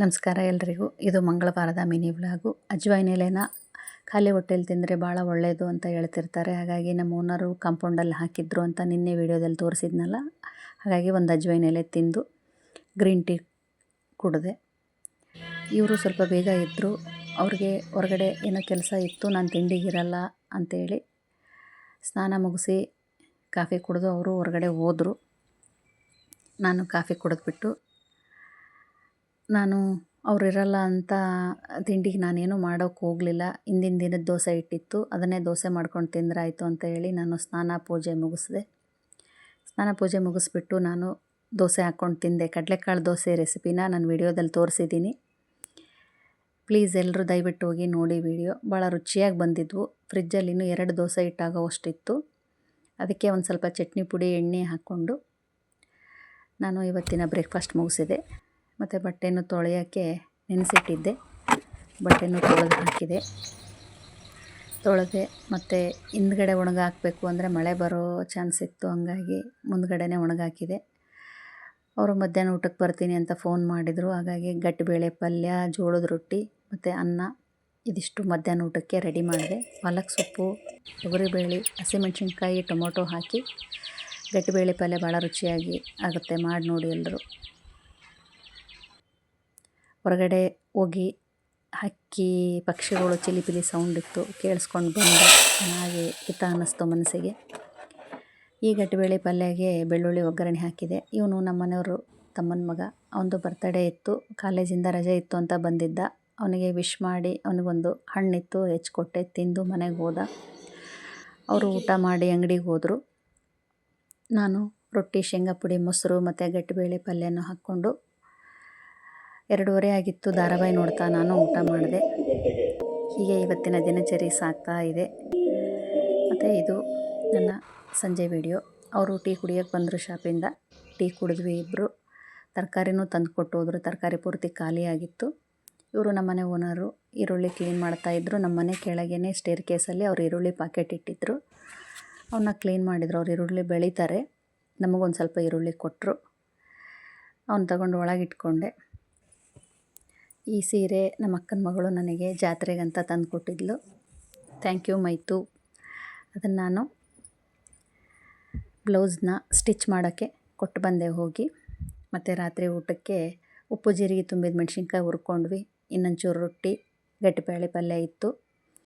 ನಮಸ್ಕಾರ ಎಲ್ರಿಗೂ. ಇದು ಮಂಗಳವಾರದ ಮಿನಿ ವ್ಲಾಗು. ಅಜ್ವಾಯಿನ ಎಲೆನ ಖಾಲಿ ಹೊಟ್ಟೆಲಿ ತಿಂದರೆ ಭಾಳ ಒಳ್ಳೆಯದು ಅಂತ ಹೇಳ್ತಿರ್ತಾರೆ. ಹಾಗಾಗಿ ನಮ್ಮ ಓನರು ಕಾಂಪೌಂಡಲ್ಲಿ ಹಾಕಿದ್ರು ಅಂತ ನಿನ್ನೆ ವೀಡಿಯೋದಲ್ಲಿ ತೋರಿಸಿದ್ನಲ್ಲ? ಹಾಗಾಗಿ ಒಂದು ಅಜ್ವಾಯಿನ ಎಲೆ ತಿಂದು ಗ್ರೀನ್ ಟೀ ಕುಡಿದೆ. ಇವರು ಸ್ವಲ್ಪ ಬೇಗ ಇದ್ದರು ಅವ್ರಿಗೆ ಹೊರಗಡೆ ಏನೋ ಕೆಲಸ ಇತ್ತು, ನಾನು ತಿಂಡಿಗಿರಲ್ಲ ಅಂಥೇಳಿ ಸ್ನಾನ ಮುಗಿಸಿ ಕಾಫಿ ಕುಡಿದು ಅವರು ಹೊರಗಡೆ ಹೋದರು. ನಾನು ಕಾಫಿ ಕುಡಿದ್ಬಿಟ್ಟು ನಾನು ಅವರಿರಲ್ಲ ಅಂತ ತಿಂಡಿಗೆ ನಾನೇನು ಮಾಡೋಕ್ಕೆ ಹೋಗಲಿಲ್ಲ. ಹಿಂದಿನ ದಿನದ ದೋಸೆ ಇಟ್ಟಿತ್ತು. ಅದನ್ನೇ ದೋಸೆ ಮಾಡ್ಕೊಂಡು ತಿಂದ್ರಾಯಿತು ಅಂತ ಹೇಳಿ ನಾನು ಸ್ನಾನ ಪೂಜೆ ಮುಗಿಸ್ದೆ. ಸ್ನಾನ ಪೂಜೆ ಮುಗಿಸ್ಬಿಟ್ಟು ನಾನು ದೋಸೆ ಹಾಕ್ಕೊಂಡು ತಿಂದೆ. ಕಡಲೆಕಾಳು ದೋಸೆ ರೆಸಿಪಿನ ನಾನು ವಿಡಿಯೋದಲ್ಲಿ ತೋರಿಸಿದ್ದೀನಿ ಪ್ಲೀಸ್ ಎಲ್ಲರೂ ದಯವಿಟ್ಟು ಹೋಗಿ ನೋಡಿ ವಿಡಿಯೋ. ಭಾಳ ರುಚಿಯಾಗಿ ಬಂದಿದ್ವು. ಫ್ರಿಜ್ಜಲ್ಲಿ ಇನ್ನೂ ಎರಡು ದೋಸೆ ಇಟ್ಟಾಗೋ ಅಷ್ಟಿತ್ತು ಅದಕ್ಕೆ ಒಂದು ಸ್ವಲ್ಪ ಚಟ್ನಿ ಪುಡಿ, ಎಣ್ಣೆ ಹಾಕ್ಕೊಂಡು ನಾನು ಇವತ್ತಿನ ಬ್ರೇಕ್ಫಾಸ್ಟ್ ಮುಗಿಸಿದೆ. ಮತ್ತು ಬಟ್ಟೆನೂ ತೊಳೆಯೋಕ್ಕೆ ನೆನೆಸಿಟ್ಟಿದ್ದೆ. ಬಟ್ಟೆನೂ ತೊಳೆದು ಹಾಕಿದೆ. ತೊಳೆದೆ ಮತ್ತು ಹಿಂದ್ಗಡೆ ಒಣಗಾಕಬೇಕು ಅಂದರೆ ಮಳೆ ಬರೋ ಚಾನ್ಸ್ ಇತ್ತು, ಹಂಗಾಗಿ ಮುಂದ್ಗಡೆನೇ ಒಣಗಾಕಿದೆ. ಅವರು ಮಧ್ಯಾಹ್ನ ಊಟಕ್ಕೆ ಬರ್ತೀನಿ ಅಂತ ಫೋನ್ ಮಾಡಿದರು. ಹಾಗಾಗಿ ಗಟ್ಟಿಬೇಳೆ ಪಲ್ಯ, ಜೋಳದ ರೊಟ್ಟಿ ಮತ್ತು ಅನ್ನ ಇದಿಷ್ಟು ಮಧ್ಯಾಹ್ನ ಊಟಕ್ಕೆ ರೆಡಿ ಮಾಡಿದೆ. ಪಾಲಕ್ ಸೊಪ್ಪು, ತೊಗರಿಬೇಳೆ, ಹಸಿಮೆಣ್ಸಿನ್ಕಾಯಿ, ಟೊಮೊಟೊ ಹಾಕಿ ಗಟ್ಟಿಬೇಳೆ ಪಲ್ಯ ಭಾಳ ರುಚಿಯಾಗಿ ಆಗುತ್ತೆ. ಮಾಡಿ ನೋಡಿ ಎಲ್ಲರೂ. ಹೊರಗಡೆ ಹೋಗಿ ಹಕ್ಕಿ ಪಕ್ಷಿಗಳು ಚಿಲಿಪಿಲಿ ಸೌಂಡ್ ಇತ್ತು, ಕೇಳಿಸ್ಕೊಂಡು ಬಂದು. ಚೆನ್ನಾಗಿ ಹಿತ ಅನ್ನಿಸ್ತು ಮನಸ್ಸಿಗೆ. ಈ ಗಟ್ಟಿಬೇಳೆ ಪಲ್ಯಗೆ ಬೆಳ್ಳುಳ್ಳಿ ಒಗ್ಗರಣೆ ಹಾಕಿದೆ. ಇವನು ನಮ್ಮ ಮನೆಯವರು ತಮ್ಮನ ಮಗ. ಅವನದು ಬರ್ತಡೇ ಇತ್ತು. ಕಾಲೇಜಿಂದ ರಜೆ ಇತ್ತು ಅಂತ ಬಂದಿದ್ದ. ಅವನಿಗೆ ವಿಶ್ ಮಾಡಿ ಅವನಿಗೊಂದು ಹಣ್ಣಿತ್ತು, ಹೆಚ್ಕೊಟ್ಟೆ, ತಿಂದು ಮನೆಗೆ ಹೋದ. ಅವರು ಊಟ ಮಾಡಿ ಅಂಗಡಿಗೆ ಹೋದರು. ನಾನು ರೊಟ್ಟಿ, ಶೇಂಗಾ ಪುಡಿ, ಮೊಸರು ಮತ್ತು ಗಟ್ಟಿಬೇಳೆ ಪಲ್ಯನೂ ಹಾಕ್ಕೊಂಡು ಎರಡೂವರೆ ಆಗಿತ್ತು. ಧಾರಾವಾಹಿ ನೋಡ್ತಾ ನಾನು ಊಟ ಮಾಡಿದೆ. ಹೀಗೆ ಇವತ್ತಿನ ದಿನಚರಿ ಸಾಗ್ತಾ ಇದೆ. ಮತ್ತು ಇದು ನನ್ನ ಸಂಜೆ ವಿಡಿಯೋ. ಅವರು ಟೀ ಕುಡಿಯೋಕ್ಕೆ ಬಂದರು ಶಾಪಿಂದ. ಟೀ ಕುಡಿದ್ವಿ ಇಬ್ಬರು ತರಕಾರಿನೂ ತಂದು ಕೊಟ್ಟು ಹೋದರು ತರಕಾರಿ ಪೂರ್ತಿ ಖಾಲಿಯಾಗಿತ್ತು ಇವರು ನಮ್ಮನೆ ಓನರು. ಈರುಳ್ಳಿ ಕ್ಲೀನ್ ಮಾಡ್ತಾಯಿದ್ರು ನಮ್ಮನೆ ಕೆಳಗೇ ಸ್ಟೇರ್ ಕೇಸಲ್ಲಿ ಅವರು ಈರುಳ್ಳಿ ಪಾಕೆಟ್ ಇಟ್ಟಿದ್ದರು ಅವನ್ನ ಕ್ಲೀನ್ ಮಾಡಿದರು. ಅವ್ರು ಈರುಳ್ಳಿ ಬೆಳೀತಾರೆ. ನಮಗೊಂದು ಸ್ವಲ್ಪ ಈರುಳ್ಳಿ ಕೊಟ್ಟರು ಅವ್ನು ತಗೊಂಡು ಒಳಗಿಟ್ಕೊಂಡೆ. ಈ ಸೀರೆ ನಮ್ಮ ಅಕ್ಕನ ಮಗಳು ನನಗೆ ಜಾತ್ರೆಗಂತ ತಂದು ಕೊಟ್ಟಿದ್ಲು ಥ್ಯಾಂಕ್ ಯು ಮೈತು. ಅದನ್ನು ನಾನು ಬ್ಲೌಸ್ನ ಸ್ಟಿಚ್ ಮಾಡೋಕ್ಕೆ ಕೊಟ್ಟು ಬಂದೆ ಹೋಗಿ. ಮತ್ತು ರಾತ್ರಿ ಊಟಕ್ಕೆ ಉಪ್ಪು ಜೀರಿಗೆ ತುಂಬಿದ ಮೆಣಸಿನ್ಕಾಯಿ ಹುರ್ಕೊಂಡ್ವಿ. ಇನ್ನೊಂಚೂರು ರೊಟ್ಟಿ ಗಟ್ಟಿಬೇಳೆ ಪಲ್ಯ ಇತ್ತು.